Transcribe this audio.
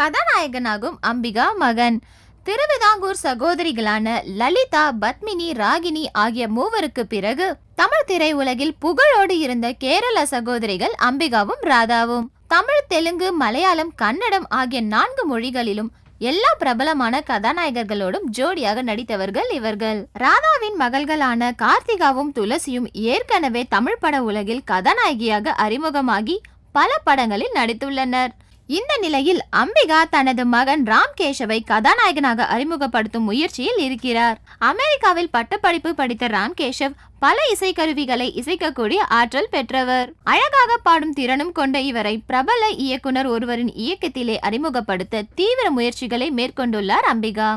கதாநாயகனாகும் அம்பிகா மகன். திருவிதாங்கூர் சகோதரிகளான லலிதா பத்மினி ராகினி ஆகிய மூவருக்கு பிறகு தமிழ் திரையுலகில் புகழோடு இருந்த கேரள சகோதரிகள் அம்பிகாவும் ராதாவும். தமிழ் தெலுங்கு மலையாளம் கன்னடம் ஆகிய நான்கு மொழிகளிலும் எல்லா பிரபலமான கதாநாயகர்களோடும் ஜோடியாக நடித்தவர்கள் இவர்கள். ராதாவின் மகள்களான கார்த்திகாவும் துளசியும் ஏற்கனவே தமிழ் பட உலகில் கதாநாயகியாக அறிமுகமாகி பல படங்களில் நடித்துள்ளனர். இந்த நிலையில் அம்பிகா தனது மகன் ராம் கேஷவை கதாநாயகனாக அறிமுகப்படுத்தும் முயற்சியில் இருக்கிறார். அமெரிக்காவில் பட்டப்படிப்பு படித்த ராம் கேஷவ் பல இசைக்கருவிகளை இசைக்கக்கூடிய ஆற்றல் பெற்றவர். அழகாக பாடும் திறனும் கொண்ட இவரை பிரபல இயக்குனர் ஒருவரின் இயக்கத்திலே அறிமுகப்படுத்த தீவிர முயற்சிகளை மேற்கொண்டுள்ளார் அம்பிகா.